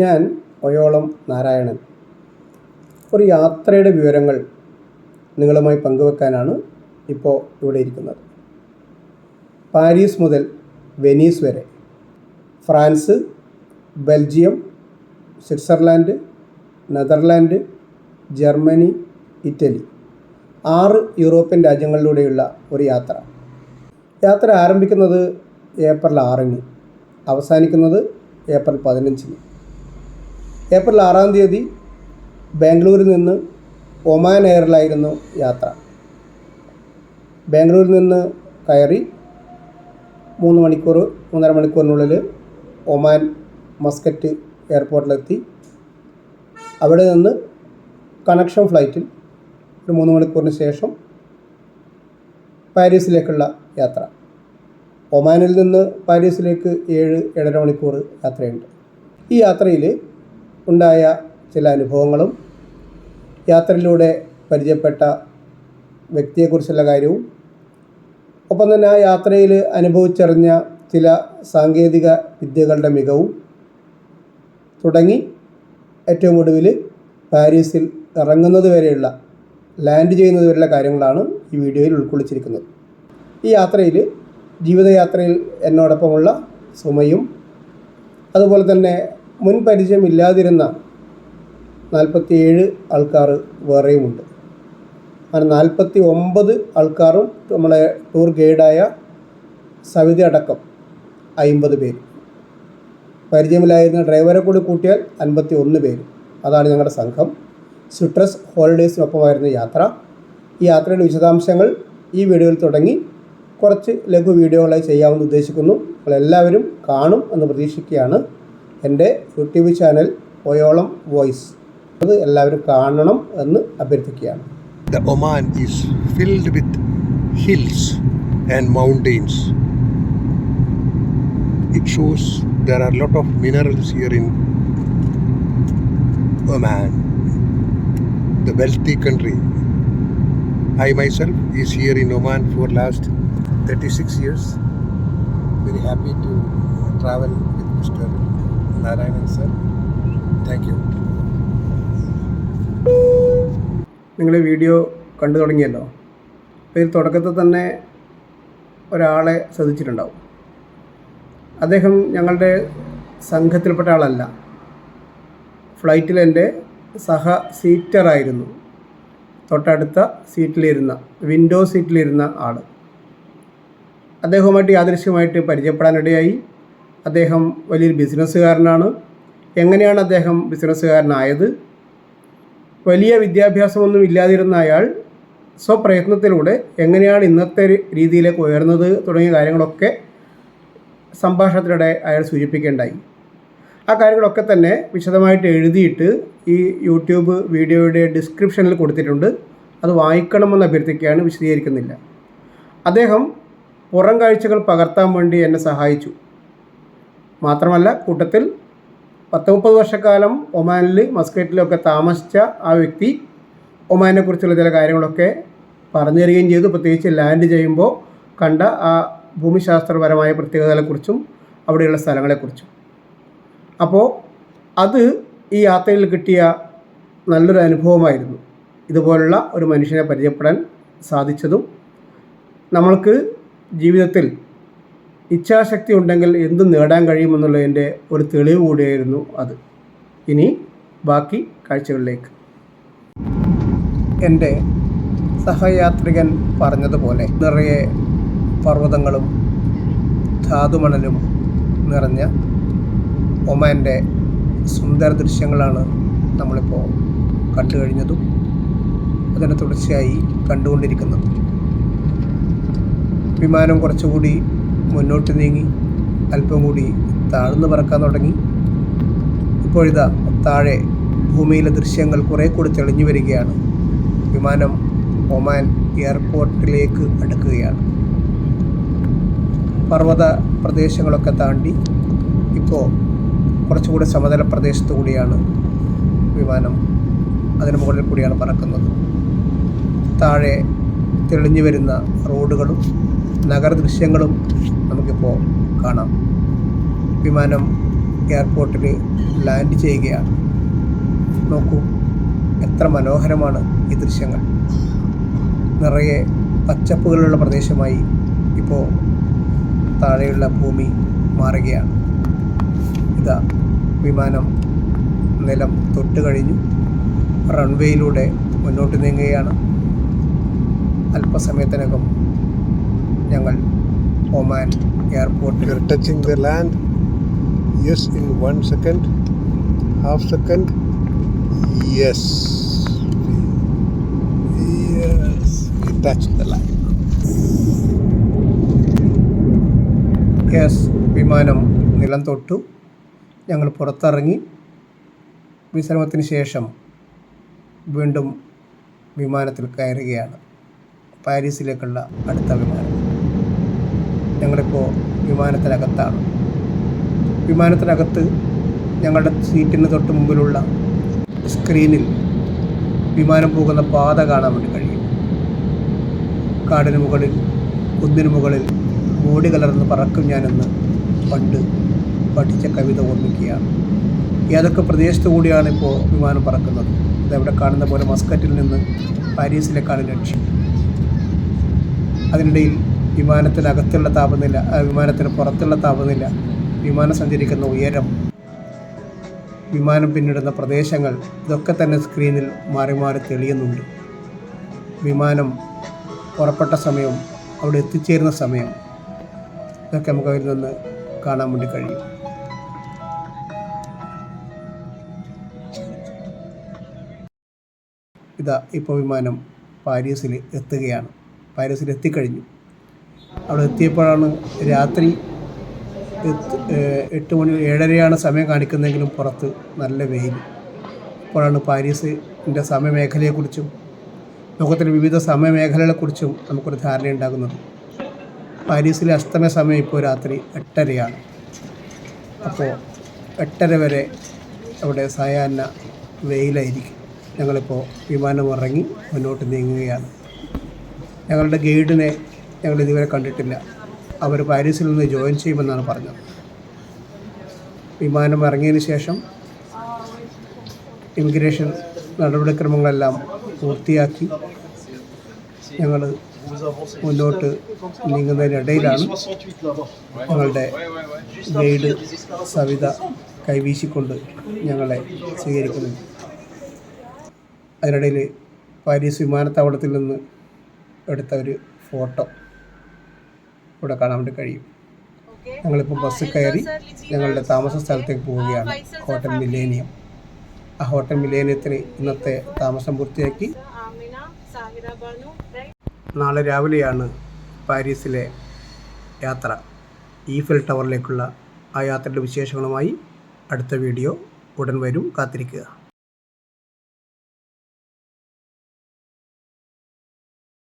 ഞാൻ ഒയോളം നാരായണൻ. ഒരു യാത്രയുടെ വിവരങ്ങൾ നിങ്ങളുമായി പങ്കുവെക്കാനാണ് ഇപ്പോൾ ഇവിടെ ഇരിക്കുന്നത്. പാരീസ് മുതൽ വെനീസ് വരെ. France Belgium Switzerland Netherland Germany Italy. ആറ് യൂറോപ്യൻ രാജ്യങ്ങളിലൂടെയുള്ള ഒരു യാത്ര. യാത്ര ആരംഭിക്കുന്നത് ഏപ്രിൽ ആറിന് അവസാനിക്കുന്നത് ഏപ്രിൽ പതിനഞ്ചിന്. ഏപ്രിൽ ആറാം തീയതി ബാംഗ്ലൂരിൽ നിന്ന് ഒമാൻ എയറിലായിരുന്നു യാത്ര. ബാംഗ്ലൂരിൽ നിന്ന് കയറി മൂന്ന് മണിക്കൂർ മൂന്നര മണിക്കൂറിനുള്ളിൽ ഒമാൻ മസ്കറ്റ് എയർപോർട്ടിലെത്തി. അവിടെ നിന്ന് കണക്ഷൻ ഫ്ലൈറ്റിൽ ഒരു മൂന്ന് മണിക്കൂറിന് ശേഷം പാരീസിലേക്കുള്ള യാത്ര. ഒമാനിൽ നിന്ന് പാരീസിലേക്ക് ഏഴ് ഏഴര മണിക്കൂർ യാത്രയുണ്ട്. ഈ യാത്രയിൽ ഉണ്ടായ ചില അനുഭവങ്ങളും യാത്രയിലൂടെ പരിചയപ്പെട്ട വ്യക്തിയെക്കുറിച്ചുള്ള കാര്യവും ഒപ്പം തന്നെ ആ യാത്രയിൽ അനുഭവിച്ചറിഞ്ഞ ചില സാങ്കേതിക വിദ്യകളുടെ മികവും തുടങ്ങി ഏറ്റവും ഒടുവിൽ പാരീസിൽ ഇറങ്ങുന്നത് വരെയുള്ള ലാൻഡ് ചെയ്യുന്നത് വരെയുള്ള കാര്യങ്ങളാണ് ഈ വീഡിയോയിൽ ഉൾക്കൊള്ളിച്ചിരിക്കുന്നത്. ഈ യാത്രയിൽ ജീവിതയാത്രയിൽ എന്നോടൊപ്പമുള്ള സുമയും അതുപോലെ തന്നെ മുൻ പരിചയമില്ലാതിരുന്ന നാൽപ്പത്തിയേഴ് ആൾക്കാർ വേറെയുമുണ്ട്. അങ്ങനെ നാൽപ്പത്തി ഒമ്പത് ആൾക്കാരും നമ്മളെ ടൂർ ഗൈഡായ സവിത അടക്കം അയിമ്പത് പേര്. പരിചയമില്ലായിരുന്ന ഡ്രൈവറെ കൂടി കൂട്ടിയാൽ അൻപത്തി ഒന്ന് പേര്. അതാണ് ഞങ്ങളുടെ സംഘം. സിട്രസ് ഹോളിഡേയ്സിനൊപ്പമായിരുന്നു യാത്ര. ഈ യാത്രയുടെ വിശദാംശങ്ങൾ ഈ വീഡിയോയിൽ തുടങ്ങി. കുറച്ച് ലഘു വീഡിയോകളായി ചെയ്യാമെന്ന് ഉദ്ദേശിക്കുന്നു. നിങ്ങളെല്ലാവരും കാണും എന്ന് പ്രതീക്ഷിക്കുകയാണ്. എന്റെ യൂട്യൂബ് ചാനൽ ഒയോളം വോയിസ് അത് എല്ലാവരും കാണണം എന്ന് അഭ്യർത്ഥിക്കുകയാണ് The Oman is filled with hills and mountains. It shows there are a lot of minerals here in Oman, the wealthy country. I myself is here in Oman for last 36 years. Very happy to travel with Mr. Narayanan sir. Thank you. നിങ്ങൾ video കണ്ടു തുടങ്ങിയല്ലോ. അപ്പോൾ ഇത് തുടക്കത്തിൽ തന്നെ ഒരാളെ ശ്രദ്ധിച്ചിട്ടുണ്ടാവും. അദ്ദേഹം ഞങ്ങളുടെ സംഘത്തിൽപ്പെട്ട ആളല്ല. ഫ്ലൈറ്റിൽ എന്റെ സഹ സീറ്ററായിരുന്നു തൊട്ടടുത്ത സീറ്റിലിരുന്ന വിൻഡോ സീറ്റിലിരുന്ന ആൾ അദ്ദേഹവുമായിട്ട് യാദൃശ്യമായിട്ട് പരിചയപ്പെടാനിടയായി. അദ്ദേഹം വലിയൊരു ബിസിനസ്സുകാരനാണ്. എങ്ങനെയാണ് അദ്ദേഹം ബിസിനസ്സുകാരനായത്? വലിയ വിദ്യാഭ്യാസമൊന്നും ഇല്ലാതിരുന്ന അയാൾ സ്വപ്രയത്നത്തിലൂടെ എങ്ങനെയാണ് ഇന്നത്തെ രീതിയിലേക്ക് ഉയർന്നത് തുടങ്ങിയ കാര്യങ്ങളൊക്കെ സംഭാഷണത്തിലൂടെ അയാൾ സൂചിപ്പിക്കേണ്ടായി. ആ കാര്യങ്ങളൊക്കെ തന്നെ വിശദമായിട്ട് എഴുതിയിട്ട് ഈ യൂട്യൂബ് വീഡിയോയുടെ ഡിസ്ക്രിപ്ഷനിൽ കൊടുത്തിട്ടുണ്ട്. അത് വായിക്കണമെന്ന് അഭ്യർത്ഥിക്കുകയാണ് വിശദീകരിക്കുന്നില്ല. അദ്ദേഹം പുറം കാഴ്ചകൾ പകർത്താൻ വേണ്ടി എന്നെ സഹായിച്ചു. മാത്രമല്ല കൂട്ടത്തിൽ പത്ത് മുപ്പത് വർഷക്കാലം ഒമാനിൽ മസ്കറ്റിലൊക്കെ താമസിച്ച ആ വ്യക്തി ഒമാനെ കുറിച്ചുള്ള ചില കാര്യങ്ങളൊക്കെ പറഞ്ഞു തരികയും ചെയ്തു. പ്രത്യേകിച്ച് ലാൻഡ് ചെയ്യുമ്പോൾ കണ്ട ആ ഭൂമിശാസ്ത്രപരമായ പ്രത്യേകതകളെക്കുറിച്ചും അവിടെയുള്ള സ്ഥലങ്ങളെക്കുറിച്ചും. അപ്പോൾ അത് ഈ യാത്രയിൽ കിട്ടിയ നല്ലൊരു അനുഭവമായിരുന്നു. ഇതുപോലുള്ള ഒരു മനുഷ്യനെ പരിചയപ്പെടാൻ സാധിച്ചതും നമ്മൾക്ക് ജീവിതത്തിൽ ഇച്ഛാശക്തി ഉണ്ടെങ്കിൽ എന്തും നേടാൻ കഴിയുമെന്നുള്ളതിന്റെ ഒരു തെളിവ് കൂടിയായിരുന്നു അത്. ഇനി ബാക്കി കാഴ്ചകളിലേക്ക്. എന്റെ സഹയാത്രികൻ പറഞ്ഞതുപോലെ നിറയെ പർവതങ്ങളും ധാതുമണലും നിറഞ്ഞ ഒമാന്റെ സുന്ദര ദൃശ്യങ്ങളാണ് നമ്മളിപ്പോൾ കണ്ടു കഴിഞ്ഞതും അതിനെ തുടർച്ചയായി കണ്ടുകൊണ്ടിരിക്കുന്നതും. വിമാനം കുറച്ചുകൂടി മുന്നോട്ട് നീങ്ങി അല്പം കൂടി താഴ്ന്നു പറക്കാൻ തുടങ്ങി. ഇപ്പോഴിതാ താഴെ ഭൂമിയിലെ ദൃശ്യങ്ങൾ കുറേ കൂടി തെളിഞ്ഞു വരികയാണ്. വിമാനം ഒമാൻ എയർപോർട്ടിലേക്ക് അടുക്കുകയാണ്. പർവത പ്രദേശങ്ങളൊക്കെ താണ്ടി ഇപ്പോൾ കുറച്ചുകൂടി സമതല പ്രദേശത്തു കൂടിയാണ് വിമാനം അതിന് മുകളിൽ കൂടിയാണ് പറക്കുന്നത്. താഴെ തെളിഞ്ഞു വരുന്ന റോഡുകളും നഗരദൃശ്യങ്ങളും നമുക്കിപ്പോൾ കാണാം. വിമാനം എയർപോർട്ടിൽ ലാൻഡ് ചെയ്യുകയാണ്. നോക്കൂ എത്ര മനോഹരമാണ് ഈ ദൃശ്യങ്ങൾ. നിറയെ പച്ചപ്പുകളുള്ള പ്രദേശമായി ഇപ്പോൾ താഴെയുള്ള ഭൂമി മാറുകയാണ്. ഇതാ വിമാനം നിലം തൊട്ട് കഴിഞ്ഞു റൺവേയിലൂടെ മുന്നോട്ട് നീങ്ങുകയാണ്. അല്പസമയത്തിനകം ഞങ്ങൾ ഒമാൻ എയർപോർട്ടിൽ touching the land yes in one second half second yes yes. Yes വിമാനം നിലം തൊട്ടു. ഞങ്ങൾ പുറത്തിറങ്ങി. വിശ്രമത്തിന് ശേഷം വീണ്ടും വിമാനത്തിൽ കയറുകയാണ്. പാരീസിലേക്കുള്ള അടുത്ത വിമാനം. ഞങ്ങളിപ്പോൾ വിമാനത്തിനകത്താണ്. വിമാനത്തിനകത്ത് ഞങ്ങളുടെ സീറ്റിന് തൊട്ട് മുമ്പിലുള്ള സ്ക്രീനിൽ വിമാനം പോകുന്ന പാത കാണാൻ വേണ്ടി കഴിയും. കാടിന് മുകളിൽ കുന്നിന് മുകളിൽ മൂടി കലർന്ന് പറക്കും ഞാനെന്ന് പണ്ട് പഠിച്ച കവിത ഓർമ്മിക്കുകയാണ്. ഏതൊക്കെ പ്രദേശത്തു കൂടിയാണ് ഇപ്പോൾ വിമാനം പറക്കുന്നത്? ഇതവിടെ കാണുന്ന പോലെ മസ്കറ്റിൽ നിന്ന് പാരീസിലേക്കാണ് ലക്ഷ്യം. അതിനിടയിൽ വിമാനത്തിനകത്തുള്ള താപനില വിമാനത്തിന് പുറത്തുള്ള താപനില വിമാനം സഞ്ചരിക്കുന്ന ഉയരം വിമാനം പിന്നിടുന്ന പ്രദേശങ്ങൾ ഇതൊക്കെ തന്നെ സ്ക്രീനിൽ മാറി മാറി തെളിയുന്നുണ്ട്. വിമാനം പുറപ്പെട്ട സമയം അവിടെ എത്തിച്ചേരുന്ന സമയം ഇതൊക്കെ നമുക്ക് അതിൽ നിന്ന് കാണാൻ വേണ്ടി കഴിയും. ഇതാ ഇപ്പോൾ വിമാനം പാരീസിൽ എത്തുകയാണ്. പാരീസിൽ എത്തിക്കഴിഞ്ഞു. അവിടെ എത്തിയപ്പോഴാണ് രാത്രി എട്ട് മണി ഏഴരയാണ് സമയം കാണിക്കുന്നതെങ്കിലും പുറത്ത് നല്ല വെയിൽ. അപ്പോഴാണ് പാരീസിന്റെ സമയമേഖലയെക്കുറിച്ചും ലോകത്തിലെ വിവിധ സമയമേഖലകളെക്കുറിച്ചും നമുക്കൊരു ധാരണയുണ്ടാകുന്നത് പാരീസിലെ അസ്തമയ സമയം ഇപ്പോൾ രാത്രി എട്ടരയാണ്. അപ്പോൾ എട്ടര വരെ അവിടെ സായാഹ്ന വെയിലായിരിക്കും. ഞങ്ങളിപ്പോൾ വിമാനം ഇറങ്ങി മുന്നോട്ട് നീങ്ങുകയാണ്. ഞങ്ങളുടെ ഗൈഡിനെ ഞങ്ങൾ ഇതുവരെ കണ്ടിട്ടില്ല. അവർ പാരീസിൽ നിന്ന് ജോയിൻ ചെയ്യുമെന്നാണ് പറഞ്ഞത്. വിമാനം ഇറങ്ങിയതിന് ശേഷം ഇമിഗ്രേഷൻ നടപടിക്രമങ്ങളെല്ലാം പൂർത്തിയാക്കി. ഞങ്ങൾ മുന്നോട്ട് നീങ്ങുന്നതിനിടയിലാണ് ഞങ്ങളുടെ ഗൈഡ് സവിത കൈവീശിക്കൊണ്ട് ഞങ്ങളെ സ്വീകരിക്കുന്നത്. അതിനിടയിൽ പാരീസ് വിമാനത്താവളത്തിൽ നിന്ന് എടുത്ത ഒരു ഫോട്ടോ. ഇവിടെ കാണാൻ വേണ്ടി കഴിയും. ഞങ്ങളിപ്പോൾ ബസ് കയറി ഞങ്ങളുടെ താമസ സ്ഥലത്തേക്ക് പോവുകയാണ്. ഹോട്ടൽ മിലേനിയം ആ ഹോട്ടൽ മിലേനിയത്തിന് ഇന്നത്തെ താമസം പൂർത്തിയാക്കി. നാളെ രാവിലെയാണ് പാരീസിലെ യാത്ര. ഈഫൽ ടവറിലേക്കുള്ള ആ യാത്രയുടെ വിശേഷങ്ങളുമായി അടുത്ത വീഡിയോ ഉടൻ വരും. കാത്തിരിക്കുക.